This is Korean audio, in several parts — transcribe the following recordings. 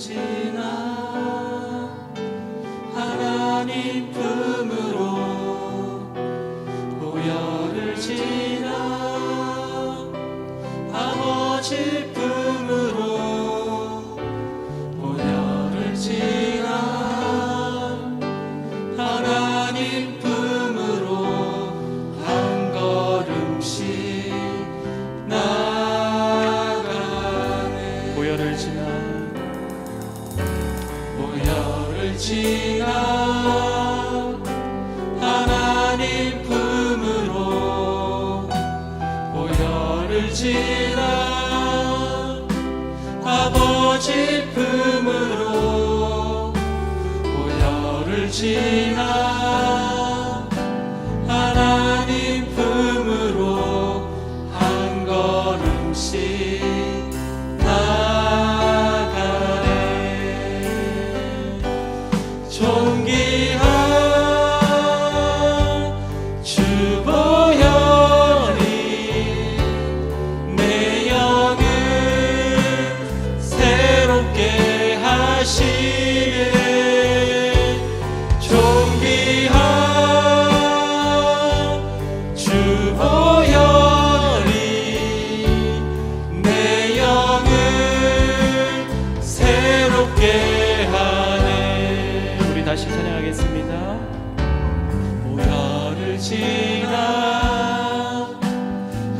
지나 지나 하나님 품으로 보혈을 지나 아버지 품으로 보혈을 지나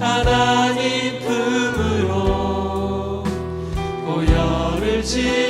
하나님 품으로 보혈을 지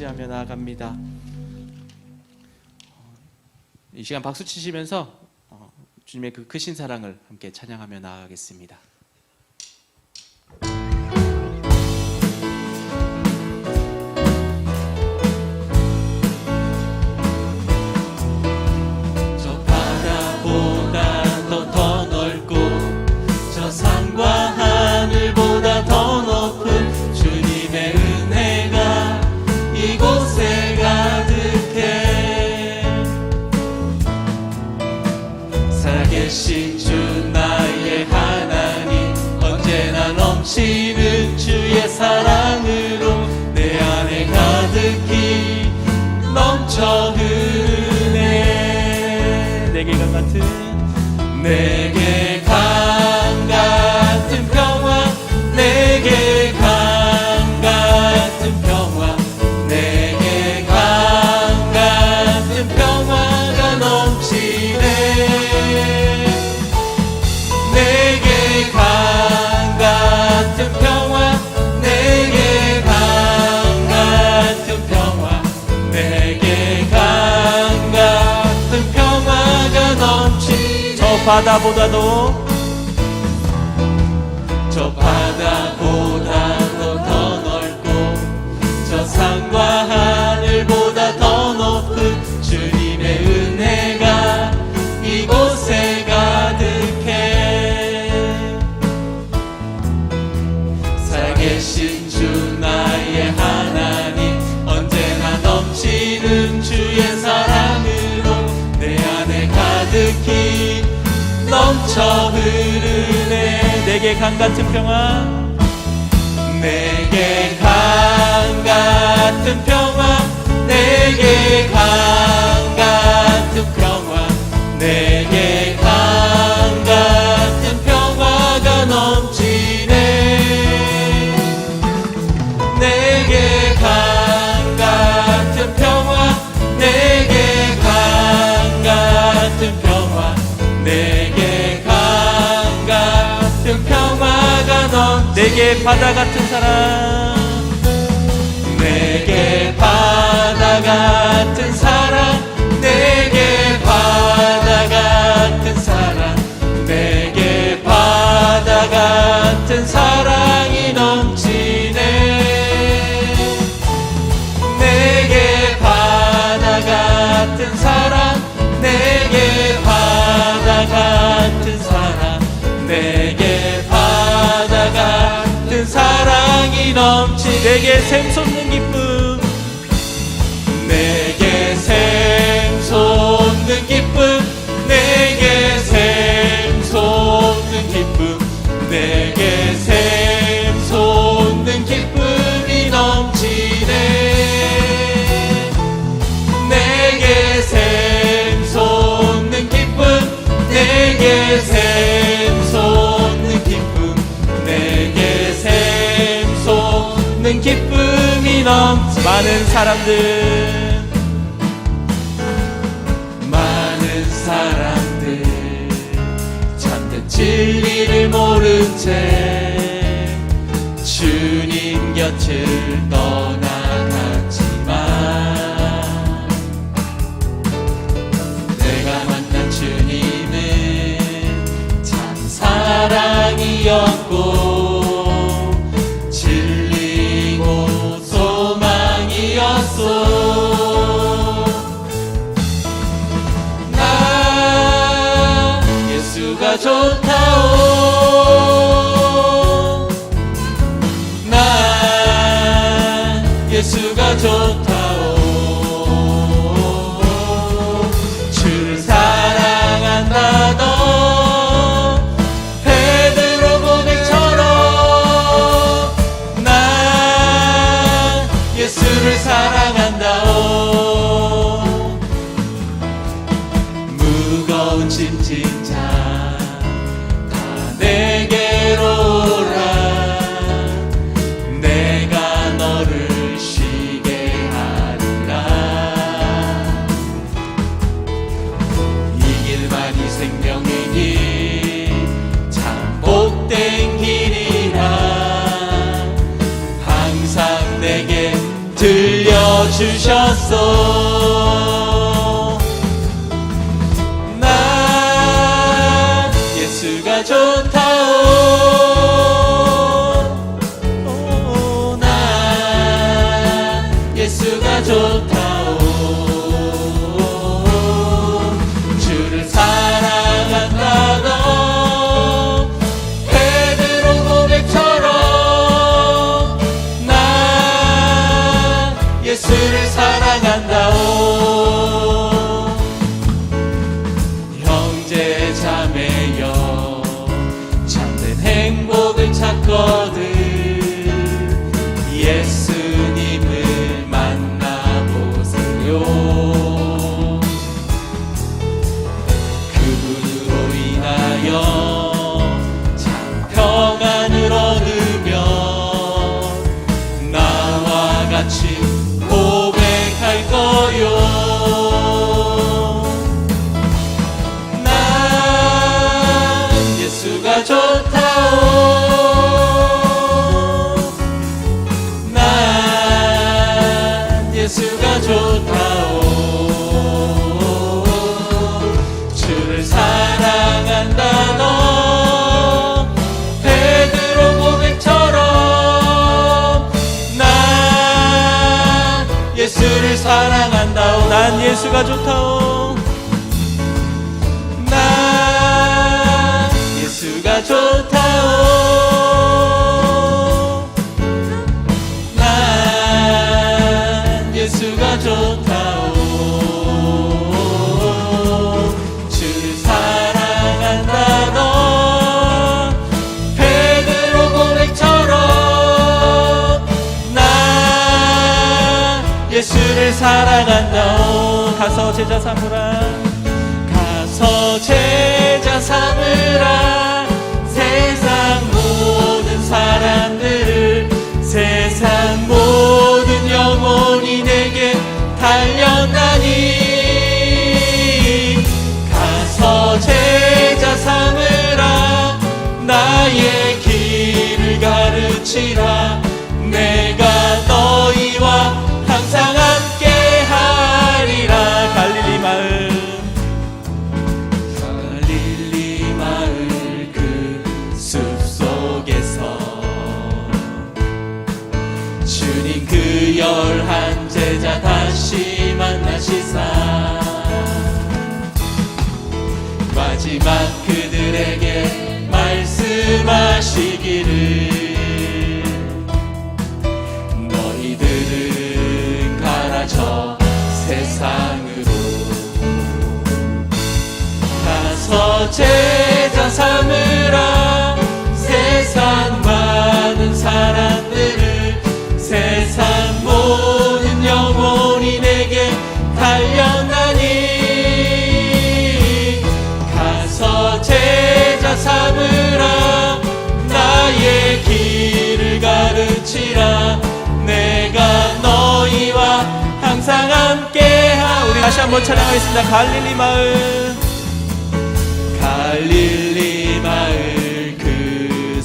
의지하며 나아갑니다. 어, 이 시간 박수 치시면서 어, 주님의 그 크신 사랑을 함께 찬양하며 나아가겠습니다. 같은 내게 강 같은 평화 내게 강 같은 평화 내게 강 같은 평화가 넘치네. 내게 강 같은 평화 내게 강 같은 평화 내게 강 Alfa da Budador 넘쳐 흐르네 내게 강 같은 평화. 내게 강 같은 평화. 내게 강 내게 바다 같은 사랑 내게 바다가 사랑이 넘치 내게 샘솟는 기쁨. 내 넘치던 많은 사람들. 많은 사람들. 참된 진리를 모른 채 주님 곁을 떠나 좋다오. 난 예수가 좋다 예수가 좋다오. 사랑한 너. 가서 제자 삼으라. 가서 제자 삼으라. 세상 모든 사람들을 세상 모든 영혼이 내게 달렸나니. 가서 제자 삼으라. 나의 길을 가르치라. 다시 한번 찬양하겠습니다. 갈릴리 마을 갈릴리 마을 그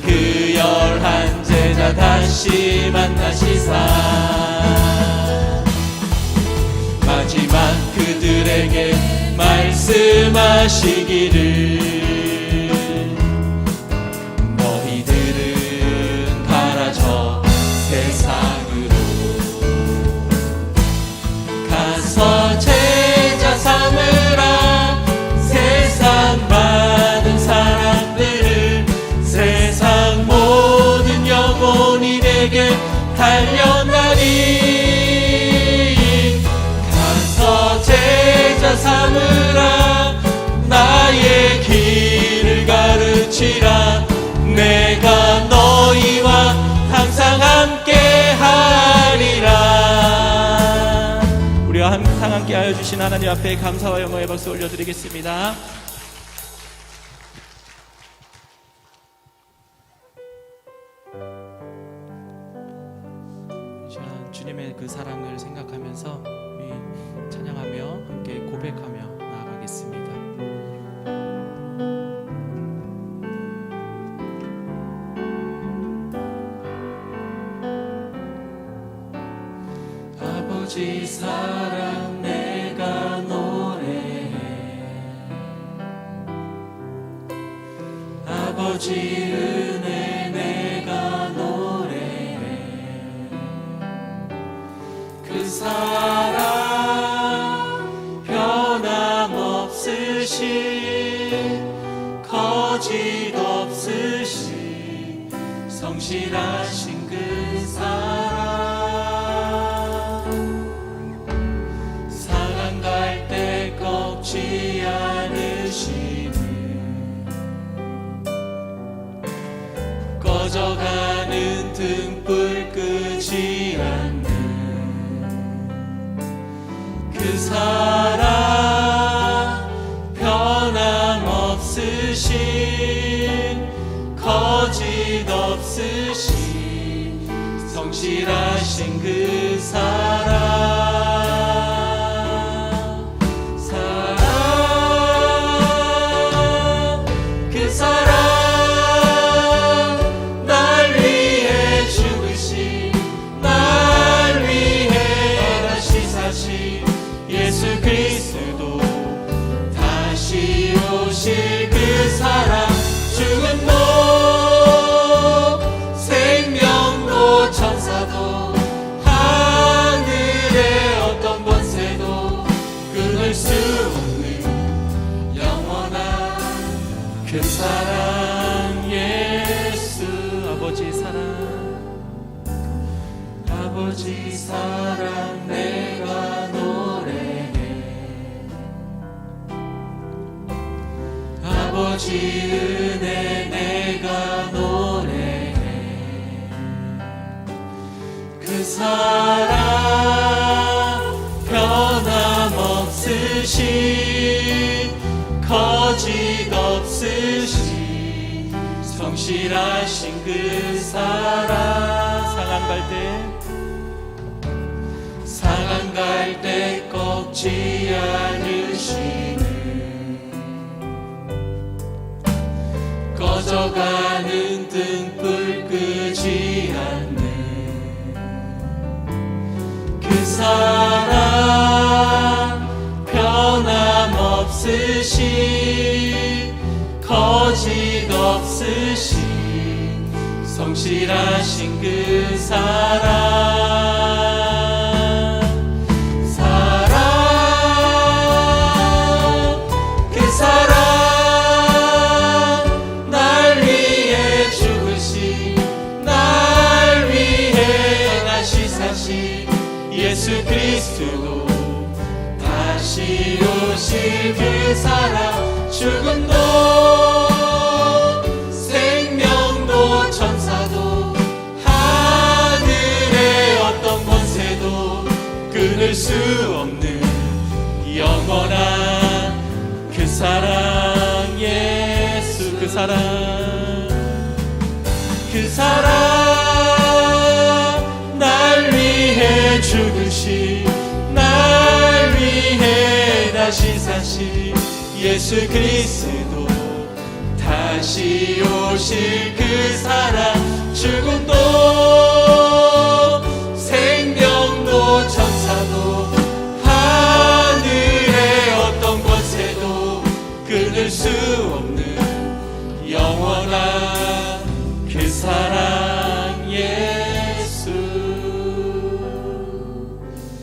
그 다시 만나시사 마지막 그들에게 말씀하시기를 함께 하여 주신 하나님 앞에 감사와 영광의 박수 올려드리겠습니다. 아버지의 젖어가는 등불. 아버지 은혜 내가 노래해. 그 사랑 변함없으신 거짓 없으신 성실하신 그 사랑 상한 갈때? 상한 갈때 꺾지 않 꺼져가는 등불 끄지 않는 그 사랑 변함없으신 거짓 없으신 성실하신 그 사랑 예수 그리스도. 다시 오실 그 사랑 죽음도 생명도 천사도 하늘의 어떤 권세도 끊을 수 다시 사신 예수 그리스도 다시 오실 그 사랑 죽음도